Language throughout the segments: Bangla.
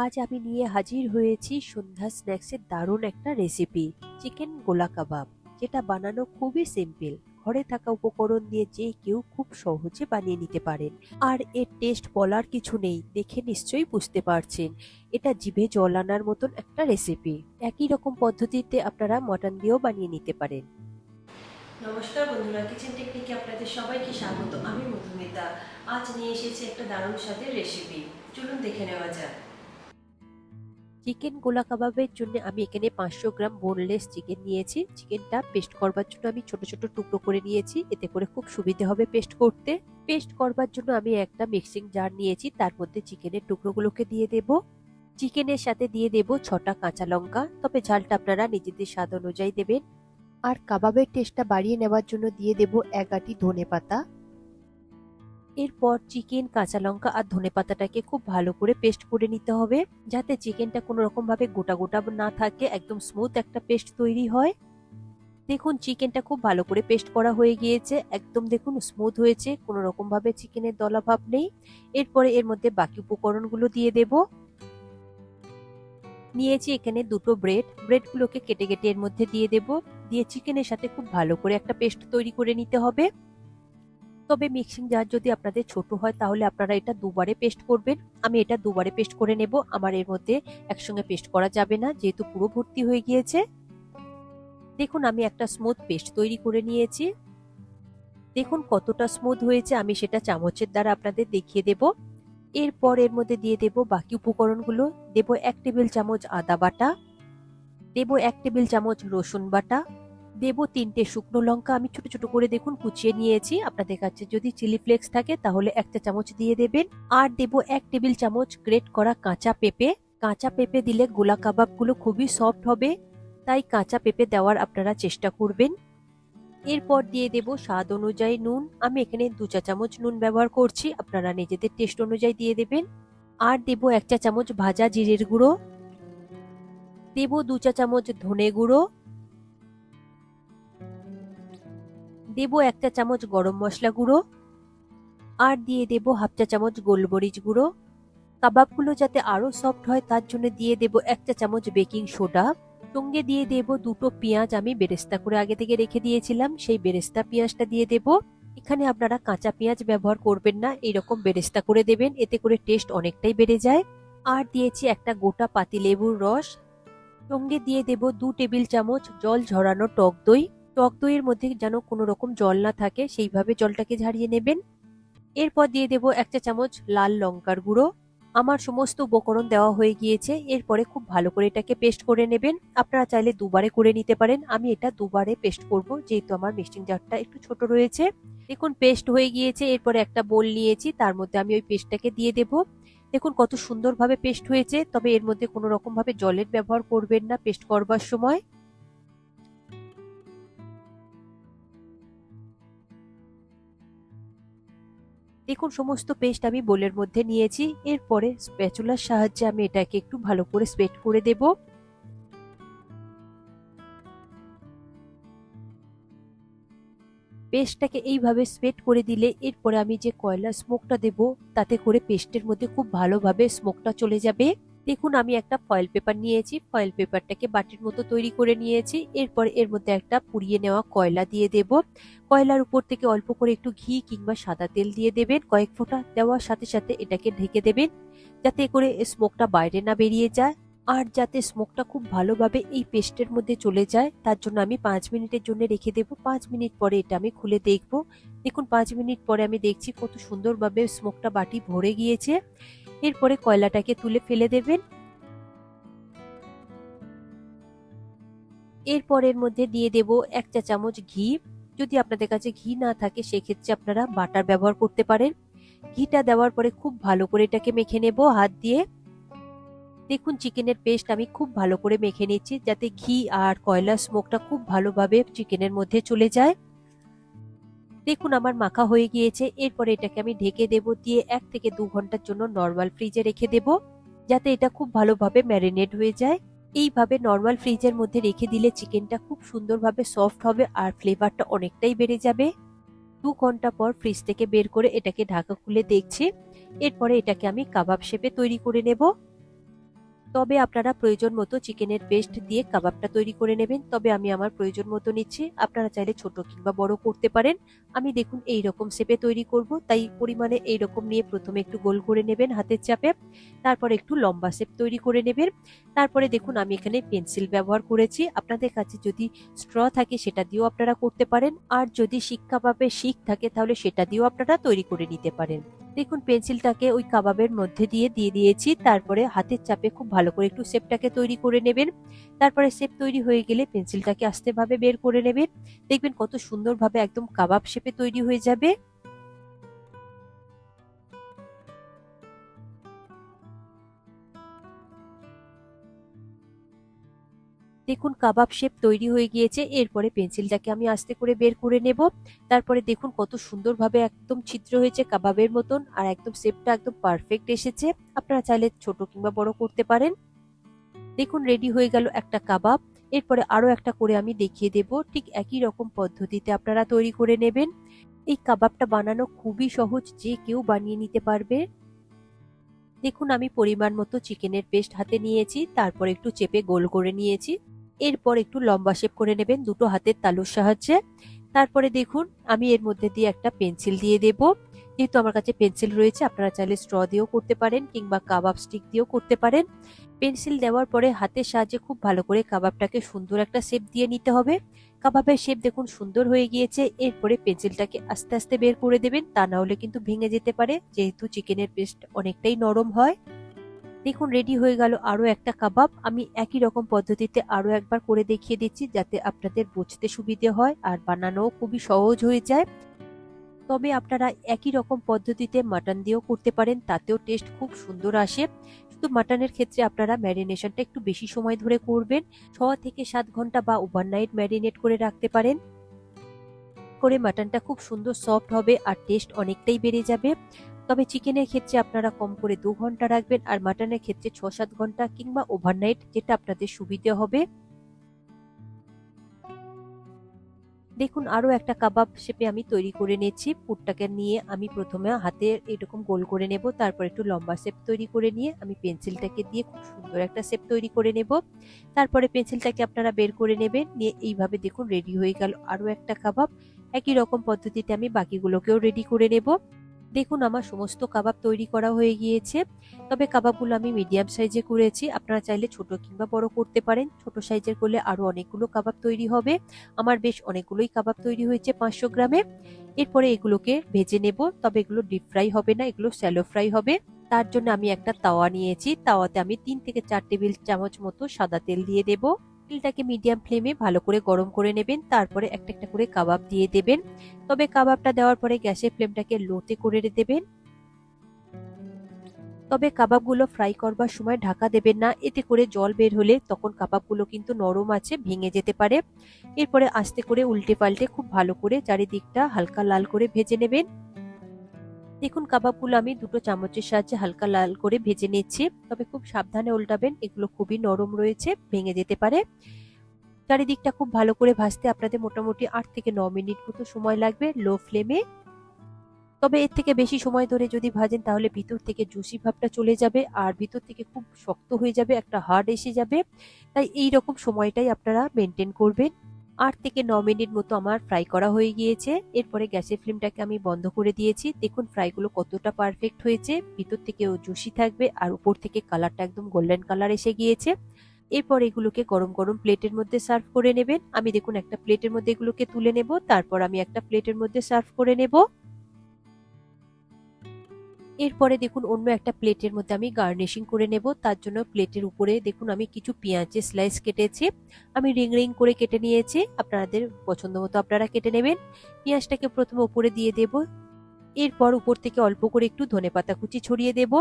আজ আমি নিয়ে হাজির হয়েছি সন্ধ্যা স্ন্যাক্সের দারুণ একটা রেসিপি চিকেন গোলা কাবাব, যেটা বানানো খুবই সিম্পল ঘরে থাকা উপকরণ দিয়ে যে কেউ খুব সহজে বানিয়ে নিতে পারেন। আর এর টেস্ট বলার কিছু নেই, দেখে নিশ্চয়ই বুঝতে পারছেন। এটা জিভে জল আনার মতন একটা রেসিপি একই রকম পদ্ধতিতে আপনারা মটন দিয়েও বানিয়ে নিতে পারেন। নমস্কার বন্ধুরা কিচেন টেকনিকে আপনাদের সবাইকে স্বাগত। আমি মধুমিতা। আজ নিয়ে এসেছি একটা দারুণ স্বাদের রেসিপি চলুন দেখে নেওয়া যাক। চিকেন গোলা কাবাবের জন্য আমি এখানে পাঁচশো গ্রাম বোনলেস চিকেন নিয়েছি। চিকেনটা পেস্ট করবার জন্য আমি ছোট ছোট টুকরো করে নিয়েছি। এতে করে খুব সুবিধে হবে পেস্ট করতে। পেস্ট করবার জন্য আমি একটা মিক্সিং জার নিয়েছি। তার মধ্যে চিকেনের টুকরোগুলোকে দিয়ে দেব। চিকেনের সাথে দিয়ে দেব ছটা কাঁচা লঙ্কা। তবে ঝালটা আপনারা নিজেদের স্বাদ অনুযায়ী দেবেন। আর কাবাবের টেস্টটা বাড়িয়ে নেওয়ার জন্য দিয়ে দেব এক আটি ধনে পাতা এরপর চিকেন, কাঁচা লঙ্কা আর ধনে পাতাটাকে খুব ভালো করে পেস্ট করে নিতে হবে, যাতে চিকেনটা কোনো রকম ভাবে গোটা গোটা না থাকে, একদম স্মুথ একটা পেস্ট তৈরি হয়। দেখুন, চিকেনটা খুব ভালো করে পেস্ট করা হয়ে গিয়েছে, একদম দেখুন স্মুথ হয়েছে, কোনো রকম ভাবে চিকেনের দলাভাব নেই। এরপরে এর মধ্যে বাকি উপকরণগুলো দিয়ে দেব। নিয়েছি এখানে দুটো ব্রেড, ব্রেডগুলোকে কেটে কেটে এর মধ্যে দিয়ে দেব, দিয়ে চিকেনের সাথে খুব ভালো করে একটা পেস্ট তৈরি করে নিতে হবে। তবে মিক্সিং জার যদি আপনাদের ছোট হয়, তাহলে আপনারা এটা দুবারে পেস্ট করবেন। আমি এটা দুবারে পেস্ট করে নেব। আমার এর মধ্যে একসঙ্গে পেস্ট করা যাবে না, যেহেতু পুরো ভর্তি হয়ে গিয়েছে। দেখুন, আমি একটা স্মুথ পেস্ট তৈরি করে নিয়েছি। দেখুন, কতটা স্মুথ হয়েছে। আমি সেটা চামচের দ্বারা আপনাদের দেখিয়ে দেব। এরপর এর মধ্যে দিয়ে দেব বাকি উপকরণগুলো। দেব এক টেবিল চামচ আদা বাটা। দেব এক টেবিল চামচ রসুন বাটা। দেব তিনটে শুকনো লঙ্কা আমি ছোট ছোট করে দেখুন কুচিয়ে নিয়েছি। আপনাদের কাছে যদি চিলি ফ্লেক্স থাকে তাহলে একটা চামচ দিয়ে দেবেন। আর দেব এক টেবিল চামচ গ্রেট করা কাঁচা পেঁপে। কাঁচা পেঁপে দিলে গোলা কাবাবগুলো খুবই সফট হবে। তাই কাঁচা পেঁপে দেওয়ার আপনারা চেষ্টা করবেন। এরপর দিয়ে দেব স্বাদ অনুযায়ী নুন। আমি এখানে দু চা চামচ নুন ব্যবহার করছি। আপনারা নিজেদের টেস্ট অনুযায়ী দিয়ে দেবেন। আর দেব এক চা চামচ ভাজা জিরের গুঁড়ো। দেব দু চা চামচ ধনে গুঁড়ো। দেব একটা চামচ গরম মশলা গুঁড়ো আর দিয়ে দেব হাফ চা চামচ গোলমরিচ গুঁড়ো। কাবাবগুলো যাতে আরও সফট হয়, তার জন্য দিয়ে দেব একটা চামচ বেকিং সোডা সঙ্গে দিয়ে দেব দুটো পেঁয়াজ আমি বেরেস্তা করে আগে থেকে রেখে দিয়েছিলাম, সেই বেরেস্তা পেঁয়াজটা দিয়ে দেব। এখানে আপনারা কাঁচা পেঁয়াজ ব্যবহার করবেন না, এরকম বেরেস্তা করে দেবেন, এতে করে টেস্ট অনেকটাই বেড়ে যায়। আর দিয়েছি একটা গোটা পাতি লেবুর রস। সঙ্গে দিয়ে দেব দু টেবিল চামচ জল ঝরানো টক দই। টক দইয়ের মধ্যে যেন কোনো রকম জল না থাকে, সেইভাবে জলটাকে ঝারিয়ে নেবেন। এরপর দিয়ে দেব এক চা চামচ লাল লঙ্কার গুঁড়ো। আমার সমস্ত উপকরণ দেওয়া হয়ে গিয়েছে, এরপরে খুব ভালো করে এটাকে পেস্ট করে নেবেন। আপনারা চাইলে দুবারে করে নিতে পারেন। আমি এটা দুবারে পেস্ট করব, যেহেতু আমার মিক্সিং জারটা একটু ছোট রয়েছে। দেখুন, পেস্ট হয়ে গিয়েছে, এরপরে একটা বোল নিয়েছি, তার মধ্যে আমি ওই পেস্টটাকে দিয়ে দেব। দেখুন, কত সুন্দরভাবে পেস্ট হয়েছে, তবে এর মধ্যে কোনো রকম ভাবে জলের ব্যবহার করবেন না, পেস্ট করবার সময়। দেখুন, সমস্ত পেস্ট আমি বোলের মধ্যে নিয়েছি। এরপরে স্প্যাচুলার সাহায্যে আমি এটাকে একটু ভালো করে স্প্রেড করে দেব। পেস্টটাকে এইভাবে স্প্রেড করে দিলে এরপরে আমি যে কয়লার স্মোকটা দেব, তাতে করে পেস্টের মধ্যে খুব ভালোভাবে স্মোকটা চলে যাবে। দেখুন, আমি একটা ফয়েল পেপার নিয়েছি ফয়েল পেপারটাকে বাটির মতো তৈরি করে নিয়েছি, এরপর এর মধ্যে একটা পুড়িয়ে নেওয়া কয়লা দিয়ে দেব। কয়লার উপর থেকে অল্প করে একটু ঘি কিংবা সাদা তেল দিয়ে দেবেন, কয়েক ফোঁটা দেওয়ার সাথে সাথে এটাকে ঢেকে দেবেন, যাতে করে স্মোকটা বাইরে না বেরিয়ে যায়। আর যাতে স্মোকটা খুব ভালোভাবে এই পেস্টের মধ্যে চলে যায়, তার জন্য আমি পাঁচ মিনিটের জন্য রেখে দেব। পাঁচ মিনিট পরে এটা আমি খুলে দেখব। দেখুন, পাঁচ মিনিট পরে আমি দেখছি কত সুন্দরভাবে স্মোকটা বাটি ভরে গিয়েছে। এরপরে কয়লাটাকে তুলে ফেলে দেবেন। এরপর এর মধ্যে দিয়ে দেব এক চা চামচ ঘি। যদি আপনাদের কাছে ঘি না থাকে, সেক্ষেত্রে আপনারা বাটার ব্যবহার করতে পারেন। ঘিটা দেওয়ার পরে খুব ভালো করে এটাকে মেখে নেব হাত দিয়ে। দেখুন, চিকেনের পেস্ট আমি খুব ভালো করে মেখে নিচ্ছি, যাতে ঘি আর কয়লার স্মোকটা খুব ভালোভাবে চিকেনের মধ্যে চলে যায়। দেখুন আমার মাখা হয়ে গিয়েছে, এরপরে এটাকে আমি ঢেকে দেব, দিয়ে এক থেকে দু ঘণ্টার জন্য নর্মাল ফ্রিজে রেখে দেব, যাতে এটা খুব ভালোভাবে ম্যারিনেট হয়ে যায়। এইভাবে নর্মাল ফ্রিজের মধ্যে রেখে দিলে চিকেনটা খুব সুন্দরভাবে সফট হবে আর ফ্লেভারটা অনেকটাই বেড়ে যাবে। দু ঘণ্টা পর ফ্রিজ থেকে বের করে এটাকে ঢাকা খুলে দেখছি, এরপরে এটাকে আমি কাবাব শেপে তৈরি করে নেব। তবে আপনারা প্রয়োজন মতো চিকেনের পেস্ট দিয়ে কাবাবটা তৈরি করে নেবেন। তবে আমি আমার প্রয়োজন মতো নিচ্ছি। আপনারা চাইলে ছোট কিংবা বড় করতে পারেন। আমি দেখুন এই রকম শেপে তৈরি করব। তাই পরিমাণে এই রকম নিয়ে প্রথমে একটু গোল করে নেবেন হাতের চাপে। তারপর একটু লম্বা শেপ তৈরি করে নেবেন। তারপরে দেখুন আমি এখানে পেন্সিল ব্যবহার করেছি। আপনাদের কাছে যদি স্ট্র থাকে সেটা দিয়েও আপনারা করতে পারেন। আর যদি শিক কাবাবের শিক থাকে তাহলে সেটা দিয়েও আপনারা তৈরি করে নিতে পারেন। দেখুন পেন্সিলটাকে ওই কাবাবের মধ্যে দিয়ে দিয়ে দিয়েছি। তারপরে হাতের চাপে খুব ভালো করে একটু শেপটাকে তৈরি করে নেবেন। তারপরে শেপ তৈরি হয়ে গেলে পেন্সিলটাকে আস্তেভাবে বের করে নেবেন। দেখবেন কত সুন্দরভাবে একদম কাবাব শেপে তৈরি হয়ে যাবে। দেখুন কাবাব শেপ তৈরি হয়ে গিয়েছে, এরপরে পেন্সিলটাকে আমি আস্তে করে বের করে নেব। তারপরে দেখুন কত সুন্দরভাবে একদম ছিদ্র হয়েছে কাবাবের মতন, আর একদম শেপটা একদম পারফেক্ট এসেছে। আপনারা চাইলে ছোট কিংবা বড় করতে পারেন। দেখুন রেডি হয়ে গেল একটা কাবাব। এরপরে আরও একটা করে আমি দেখিয়ে দেব। ঠিক একই রকম পদ্ধতিতে আপনারা তৈরি করে নেবেন। এই কাবাবটা বানানো খুবই সহজ, যে কেউ বানিয়ে নিতে পারবে। দেখুন আমি পরিমাণ মতো চিকেনের পেস্ট হাতে নিয়েছি, তারপর একটু চেপে গোল করে নিয়েছি। এরপর একটু লম্বা শেপ করে নেবেন, দুটো হাতের তালুর সাহায্যে। তারপরে দেখুন, আমি এর মধ্যে দিয়ে একটা পেন্সিল দিয়ে দেব। যেহেতু আমার কাছে পেন্সিল রয়েছে, আপনারা চাইলে স্ট্র দিয়েও করতে পারেন কিংবা কাবাব স্টিক দিয়েও করতে পারেন। পেন্সিল দেওয়ার পরে হাতের সাহায্যে খুব ভালো করে কাবাবটাকে সুন্দর একটা শেপ দিয়ে নিতে হবে। কাবাবের শেপ দেখুন সুন্দর হয়ে গিয়েছে, এরপরে পেন্সিলটাকে আস্তে আস্তে বের করে দেবেন। তা না হলে কিন্তু ভেঙে যেতে পারে, যেহেতু চিকেনের পেস্ট অনেকটাই নরম হয়। দেখুন রেডি হয়ে গেল আরও একটা কাবাব। আমি একই রকম পদ্ধতিতে আরও একবার করে দেখিয়ে দিচ্ছি যাতে আপনাদের বুঝতে সুবিধে হয় আর বানানোও খুবই সহজ হয়ে যায়। তবে আপনারা একই রকম পদ্ধতিতে মাটন দিয়েও করতে পারেন, তাতেও টেস্ট খুব সুন্দর আসে। শুধু মাটনের ক্ষেত্রে আপনারা ম্যারিনেশনটা একটু বেশি সময় ধরে করবেন, ছ থেকে সাত ঘণ্টা বা ওভারনাইট ম্যারিনেট করে রাখতে পারেন। করে মাটনটা খুব সুন্দর সফট হবে আর টেস্ট অনেকটাই বেড়ে যাবে। তবে চিকেনের ক্ষেত্রে আপনারা কম করে দু ঘণ্টা রাখবেন আর মাটনের ক্ষেত্রে ছ সাত ঘণ্টা কিংবা ওভারনাইট যেটা আপনাদের সুবিধে হবে। দেখুন, আরও একটা কাবাব শেপে আমি তৈরি করে নিয়েছি। পুরটাকে নিয়ে আমি প্রথমে হাতে এরকম গোল করে নেব, তারপর একটু লম্বা শেপ তৈরি করে নিয়ে আমি পেন্সিলটাকে দিয়ে খুব সুন্দর একটা শেপ তৈরি করে নেব। তারপরে পেন্সিলটাকে আপনারা বের করে নেবেন, নিয়ে এইভাবে দেখুন রেডি হয়ে গেল আরও একটা কাবাব। একই রকম পদ্ধতিতে আমি বাকিগুলোকেও রেডি করে নেব। দেখুন, আমার সমস্ত কাবাব তৈরি করা হয়ে গিয়েছে। তবে কাবাবগুলো আমি মিডিয়াম সাইজে করেছি। আপনারা চাইলে ছোট কিংবা বড় করতে পারেন। ছোট সাইজের করলে আরও অনেকগুলো কাবাব তৈরি হবে। আমার বেশ অনেকগুলোই কাবাব তৈরি হয়েছে পাঁচশো গ্রামে। এরপরে এগুলোকে ভেজে নেব। তবে এগুলো ডিপ ফ্রাই হবে না, এগুলো স্যালো ফ্রাই হবে। তার জন্য আমি একটা তাওয়া নিয়েছি। তাওয়াতে আমি তিন থেকে চার টেবিল চামচ মতো সাদা তেল দিয়ে দেব। তেলটাকে মিডিয়াম ফ্লেমে ভালো করে গরম করে নেবেন, তারপরে একটা একটা করে কাবাব দিয়ে দেবেন। তবে কাবাবটা দেওয়ার পরে গ্যাসের ফ্লেমটাকে লোতে করে দেবেন। তবে কাবাবগুলো ফ্রাই করবার সময় ঢাকা দেবেন না, এতে করে জল বের হলে তখন কাবাবগুলো কিন্তু নরম আছে, ভেঙে যেতে পারে। এরপরে আস্তে করে উল্টে পাল্টে খুব ভালো করে চারিদিকটা হালকা লাল করে ভেজে নেবেন। দেখুন, কাবাবগুলো আমি দুটো চামচের সাহায্যে হালকা লাল করে ভেজে নিচ্ছি। তবে খুব সাবধানে উল্টাবেন এগুলো খুবই নরম রয়েছে, ভেঙে যেতে পারে। চারিদিকটা খুব ভালো করে ভাজতে আপনাদের মোটামুটি আট থেকে ন মিনিট মতো সময় লাগবে লো ফ্লেমে। তবে এর থেকে বেশি সময় ধরে যদি ভাজেন, তাহলে ভিতর থেকে জুসি ভাবটা চলে যাবে আর ভিতর থেকে খুব শক্ত হয়ে যাবে, একটা হার্ড এসে যাবে। তাই এই রকম সময়টাই আপনারা মেনটেন করবেন। আট থেকে ন মিনিট মতো আমার ফ্রাই করা হয়ে গিয়েছে। এরপরে গ্যাসের ফ্লেমটাকে আমি বন্ধ করে দিয়েছি। দেখুন, ফ্রাইগুলো কতটা পারফেক্ট হয়েছে। ভিতর থেকেও জুসি থাকবে আর উপর থেকে কালারটা একদম গোল্ডেন কালার এসে গিয়েছে। এরপর এগুলোকে গরম গরম প্লেটের মধ্যে সার্ভ করে নেবেন। আমি দেখুন, একটা প্লেটের মধ্যে এগুলোকে তুলে নেব। তারপর আমি একটা প্লেটের মধ্যে সার্ভ করে নেব। এরপরে দেখুন অন্য একটা প্লেটের মধ্যে আমি গার্নিশিং করে নেব। তার জন্য প্লেটের উপরে দেখুন আমি কিছু পেঁয়াজের স্লাইস কেটেছি। আমি রিং রিং করে কেটে নিয়েছি। আপনাদের পছন্দ মতো আপনারা কেটে নেবেন। পেঁয়াজটাকে প্রথমে উপরে দিয়ে দেব। এরপর উপর থেকে অল্প করে একটু ধনে পাতা কুচি ছড়িয়ে দেব।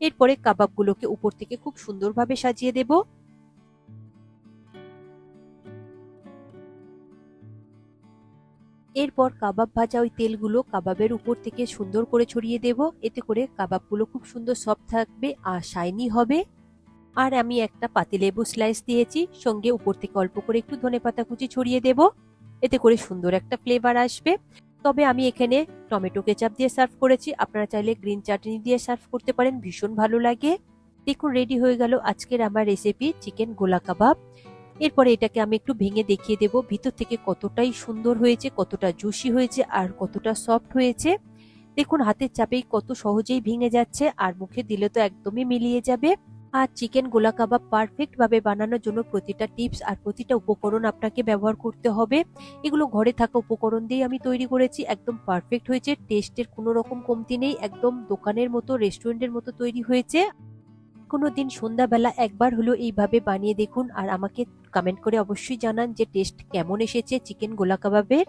এরপরে কাবাবগুলোকে উপর থেকে খুব সুন্দরভাবে সাজিয়ে দেব। এরপর কাবাব ভাজা ওই তেলগুলো কাবাবের উপর থেকে সুন্দর করে ছড়িয়ে দেব। এতে করে কাবাবগুলো খুব সুন্দর সফট থাকবে আর শাইনি হবে। আর আমি একটা পাতিলেবু স্লাইস দিয়েছি, সঙ্গে উপর থেকে অল্প করে একটু ধনেপাতা কুচি ছড়িয়ে দেব। এতে করে সুন্দর একটা ফ্লেভার আসবে। তবে আমি এখানে টমেটো কেচাপ দিয়ে সার্ভ করেছি। আপনারা চাইলে গ্রিন চাটনি দিয়ে সার্ভ করতে পারেন, ভীষণ ভালো লাগে। দেখুন রেডি হয়ে গেল আজকের আমার রেসিপি চিকেন গোলা কাবাব। এরপরে এটাকে আমি একটু ভেঙে দেখিয়ে দেব ভিতর থেকে কতটাই সুন্দর হয়েছে, কতটা জুসি হয়েছে আর কতটা সফট হয়েছে। দেখুন, হাতের চাপেই কত সহজেই ভেঙে যাচ্ছে আর মুখে দিলে তো একদমই মিলিয়ে যাবে। আর চিকেন গোলা কাবাব পারফেক্ট ভাবে বানানোর জন্য প্রতিটা টিপস আর প্রতিটা উপকরণ আপনাকে ব্যবহার করতে হবে। এগুলো ঘরে থাকা উপকরণ দিয়ে আমি তৈরি করেছি, একদম পারফেক্ট হয়েছে। টেস্টের কোনো রকম কমতি নেই, একদম দোকানের মতো রেস্টুরেন্টের মতো তৈরি হয়েছে। কোনো দিন সন্ধ্যাবেলা একবার হলো এইভাবে বানিয়ে দেখুন আর আমাকে কমেন্ট করে অবশ্যই জানান যে টেস্ট কেমন এসেছে চিকেন গোলা কাবাবের।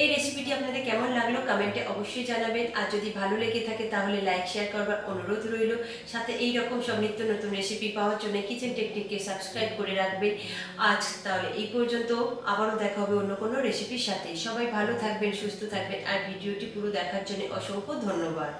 এই রেসিপিটি আপনাদের কেমন লাগল কমেন্টে অবশ্যই জানাবেন। আর যদি ভালো লেগে থাকে তাহলে লাইক শেয়ার করবার অনুরোধ রইল। সাথে এই রকম সব নিত্য নতুন রেসিপি পাওয়ার জন্য কিচেন টেকনিককে সাবস্ক্রাইব করে রাখবেন। আজ তাহলে এই পর্যন্ত। আবারও দেখা হবে অন্য কোনো রেসিপির সাথে। সবাই ভালো থাকবেন, সুস্থ থাকবেন। আর ভিডিওটি পুরো দেখার জন্য অসংখ্য ধন্যবাদ।